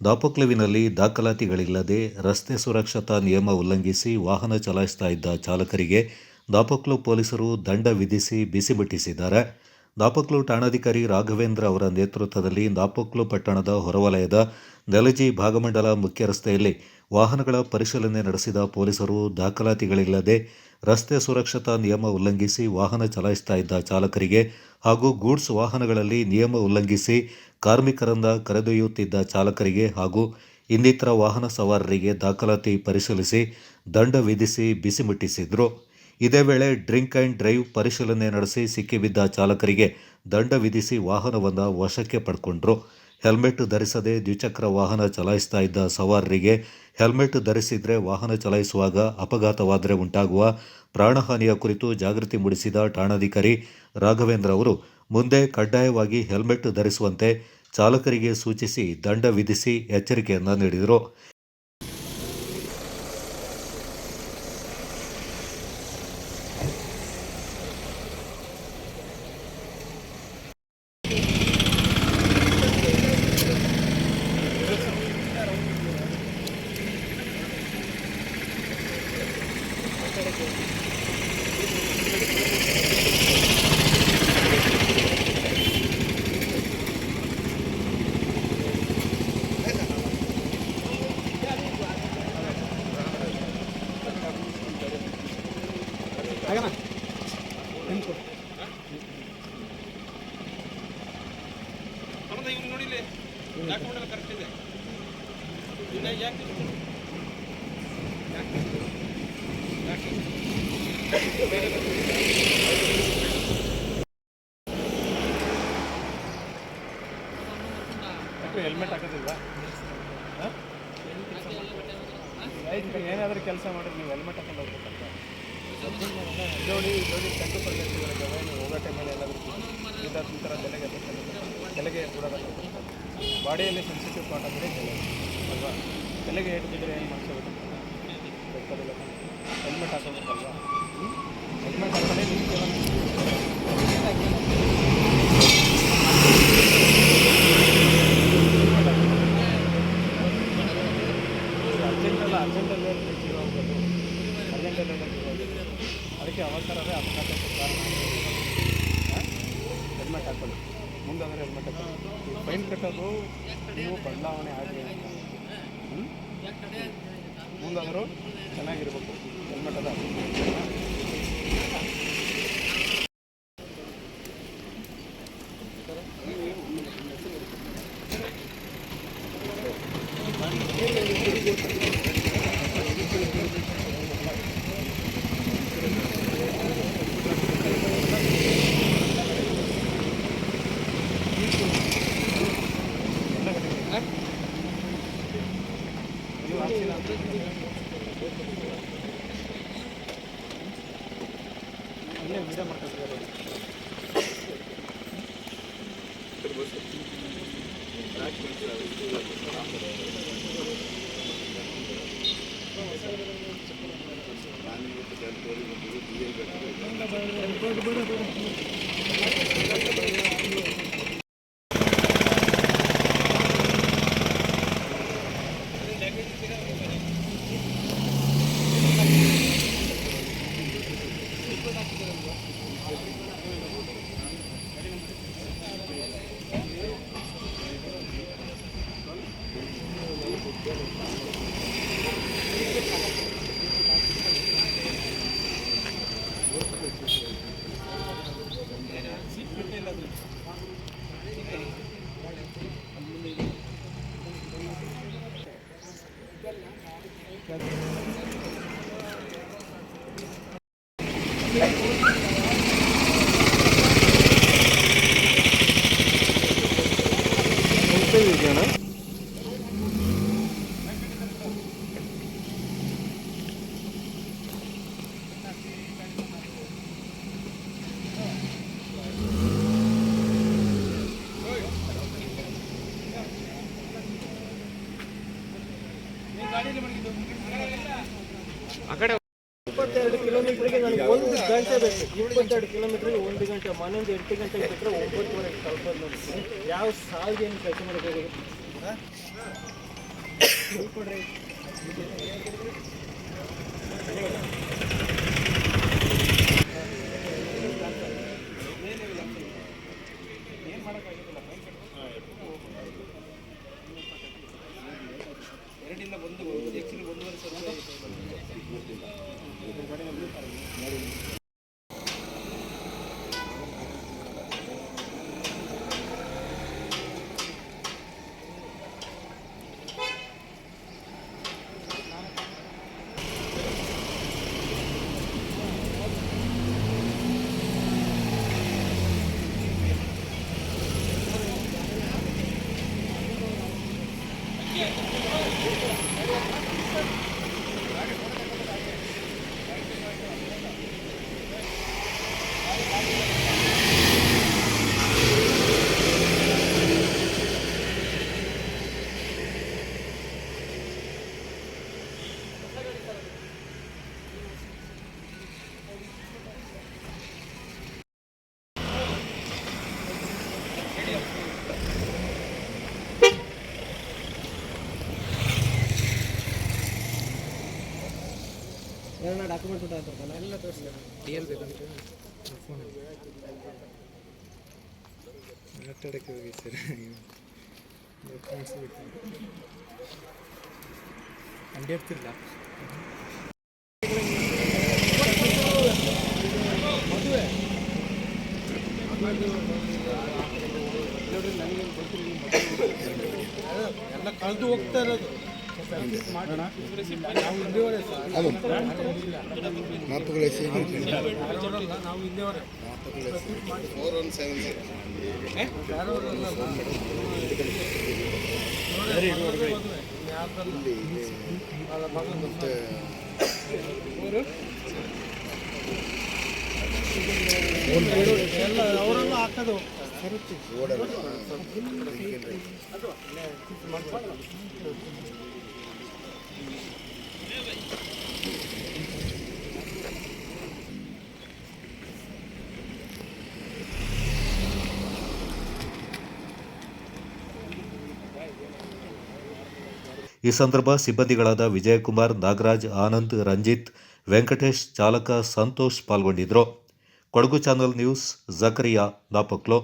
ದಾಪಕ್ಲುವಿನಲ್ಲಿ ದಾಖಲಾತಿಗಳಿಲ್ಲದೆ ರಸ್ತೆ ಸುರಕ್ಷತಾ ನಿಯಮ ಉಲ್ಲಂಘಿಸಿ ವಾಹನ ಚಲಾಯಿಸ್ತಾ ಇದ್ದ ಚಾಲಕರಿಗೆ ದಾಪಕ್ಲು ಪೊಲೀಸರು ದಂಡ ವಿಧಿಸಿ ಬಿಸಿ ಮುಟ್ಟಿಸಿದ್ದಾರೆ ದಾಪಕ್ಲು ಠಾಣಾಧಿಕಾರಿ ರಾಘವೇಂದ್ರ ಅವರ ನೇತೃತ್ವದಲ್ಲಿ ದಾಪಕ್ಲು ಪಟ್ಟಣದ ಹೊರವಲಯದ ನೆಲಜಿ ಭಾಗಮಂಡಲ ಮುಖ್ಯ ರಸ್ತೆಯಲ್ಲಿ ವಾಹನಗಳ ಪರಿಶೀಲನೆ ನಡೆಸಿದ ಪೊಲೀಸರು ದಾಖಲಾತಿಗಳಿಲ್ಲದೆ ರಸ್ತೆ ಸುರಕ್ಷತಾ ನಿಯಮ ಉಲ್ಲಂಘಿಸಿ ವಾಹನ ಚಲಾಯಿಸ್ತಾ ಇದ್ದ ಚಾಲಕರಿಗೆ ಹಾಗೂ ಗೂಡ್ಸ್ ವಾಹನಗಳಲ್ಲಿ ನಿಯಮ ಉಲ್ಲಂಘಿಸಿ ಕಾರ್ಮಿಕರಿಂದ ಕರೆದೊಯ್ಯುತ್ತಿದ್ದ ಚಾಲಕರಿಗೆ ಹಾಗೂ ಇನ್ನಿತರ ವಾಹನ ಸವಾರರಿಗೆ ದಾಖಲಾತಿ ಪರಿಶೀಲಿಸಿ ದಂಡ ವಿಧಿಸಿ ಬಿಸಿ ಮುಟ್ಟಿಸಿದ್ರು. ಇದೇ ವೇಳೆ ಡ್ರಿಂಕ್ ಆ್ಯಂಡ್ ಡ್ರೈವ್ ಪರಿಶೀಲನೆ ನಡೆಸಿ ಸಿಕ್ಕಿಬಿದ್ದ ಚಾಲಕರಿಗೆ ದಂಡ ವಿಧಿಸಿ ವಾಹನವನ್ನು ವಶಕ್ಕೆ ಪಡ್ಕೊಂಡ್ರು. ಹೆಲ್ಮೆಟ್ ಧರಿಸದೆ ದ್ವಿಚಕ್ರ ವಾಹನ ಚಲಾಯಿಸ್ತಾ ಇದ್ದ ಸವಾರರಿಗೆ ಹೆಲ್ಮೆಟ್ ಧರಿಸಿದರೆ ವಾಹನ ಚಲಾಯಿಸುವಾಗ ಅಪಘಾತವಾದರೆ ಉಂಟಾಗುವ ಪ್ರಾಣಹಾನಿಯ ಕುರಿತು ಜಾಗೃತಿ ಮೂಡಿಸಿದ ಠಾಣಾಧಿಕಾರಿ ರಾಘವೇಂದ್ರ ಅವರು, ಮುಂದೆ ಕಡ್ಡಾಯವಾಗಿ ಹೆಲ್ಮೆಟ್ ಧರಿಸುವಂತೆ ಚಾಲಕರಿಗೆ ಸೂಚಿಸಿ ದಂಡ ವಿಧಿಸಿ ಎಚ್ಚರಿಕೆಯನ್ನು ನೀಡಿದರು. ಅಲ್ಲ ಇವ್ನು ನೋಡಿಲ್ಲ. ಡಾಕ್ಯುಮೆಂಟ್ ಕರೆಕ್ಟ್ ಇದೆ. ಇನ್ನ ಯಾಕೆ. ಹೆಲ್ಮೆಟ್ ಹಾಕೋದಿಲ್ವಾ? ಏನಾದರೂ ಕೆಲಸ ಮಾಡಿದ್ರೆ ನೀವು ಹೆಲ್ಮೆಟ್ ಹಾಕೊಂಡು ಹೋಗ್ಬೇಕಂತ. ಜೋಡಿ ಜೋಡಿ ಕಂಡು ನೀವು ಹೋಗೋ ಟೈಮಲ್ಲಿ ಎಲ್ಲಾದರೂ ಈ ಥರ ಥರ ತಲೆಗೆ ತಲೆಗೆ ಬಾಡಿಯಲ್ಲಿ ಸೆನ್ಸಿಟಿವ್ ಪಾರ್ಟ್ ಅಂದರೆ ತಲೆ ಅಲ್ವಾ? ತಲೆಗೆ ಏಟು ಏನು ಮಾಡಿಸೋದು? ಹೆಲ್ಮೆಟ್ ಹಾಕೋಬೇಕಲ್ವಾ? ಮುಂದಾದರೆ ಹೆಲ್ಮೆಟ್ ಫೈನ್ ಕಟ್ಟೋದು ನೀವು ಬದಲಾವಣೆ ಆಗಲಿ ಅಂತ? ಮುಂದಾದರೂ ಚೆನ್ನಾಗಿರ್ಬೇಕು. ಹೆಲ್ಮೆಟ್ ಅದ ನೀವು ಹಾಕ್ಸಿಲ್ಲ ಅಂತ ಇಲ್ಲೇ ವಿಡಿಯೋ ಮಾಡ್ಕೊಳ್ತಿದ್ದಾರೆ ಇದೆಯಣ್ಣ ಇಪ್ಪತ್ತೆರಡು ಕಿಲೋಮೀಟರ್ಗೆ ನನಗೆ ಒಂದು ಗಂಟೆ ಬೇಕು. ಇಪ್ಪತ್ತೆರಡು ಕಿಲೋಮೀಟರ್ಗೆ ಒಂದು ಗಂಟೆ ಮನೆಯಿಂದ ಎಂಟು ಗಂಟೆಗೆ ಬಿಟ್ಟರೆ ಒಂಬತ್ತುವರೆಗೆ ತಲುಪೋದು ನೋಡಿ ಯಾವ ಸಾಲಿಗೆ ಏನು ಕೆಲಸ ಮಾಡಬೇಕು ಡಾಕ್ಯುಮೆಂಟ್ಸ್ ಎಲ್ಲ ತೋರಿಸಿ ಡಿ ಎಲ್ ಬೇಕಂತ ಫೋನ್ ಮಾತಾಡೋಕ್ಕೆ ಹೋಗಿ ಸರ್ ಡಾಕ್ಯುಮೆಂಟ್ಸ್ ಬೇಕು ನನಗೆ ಎಲ್ಲ ಕಳೆದು ಹೋಗ್ತಾ ಇರೋದು. ನಾವು ಇಲ್ಲಿವರೆ ಎಲ್ಲ ಅವರೆಲ್ಲ ಹಾಕೋದು ಈ ಸಂದರ್ಭ ಸಿಬ್ಬಂದಿಗಳಾದ ವಿಜಯಕುಮಾರ್, ನಾಗರಾಜ್, ಆನಂದ್, ರಂಜಿತ್, ವೆಂಕಟೇಶ್ ಚಾಲಕ ಸಂತೋಷ್ ಪಾಲ್ಗೊಂಡಿದ್ದರು ಕೊಡಗು ಚಾನಲ್ ನ್ಯೂಸ್, ಜಕರಿಯಾ ನಾಪಕ್ಲೋ.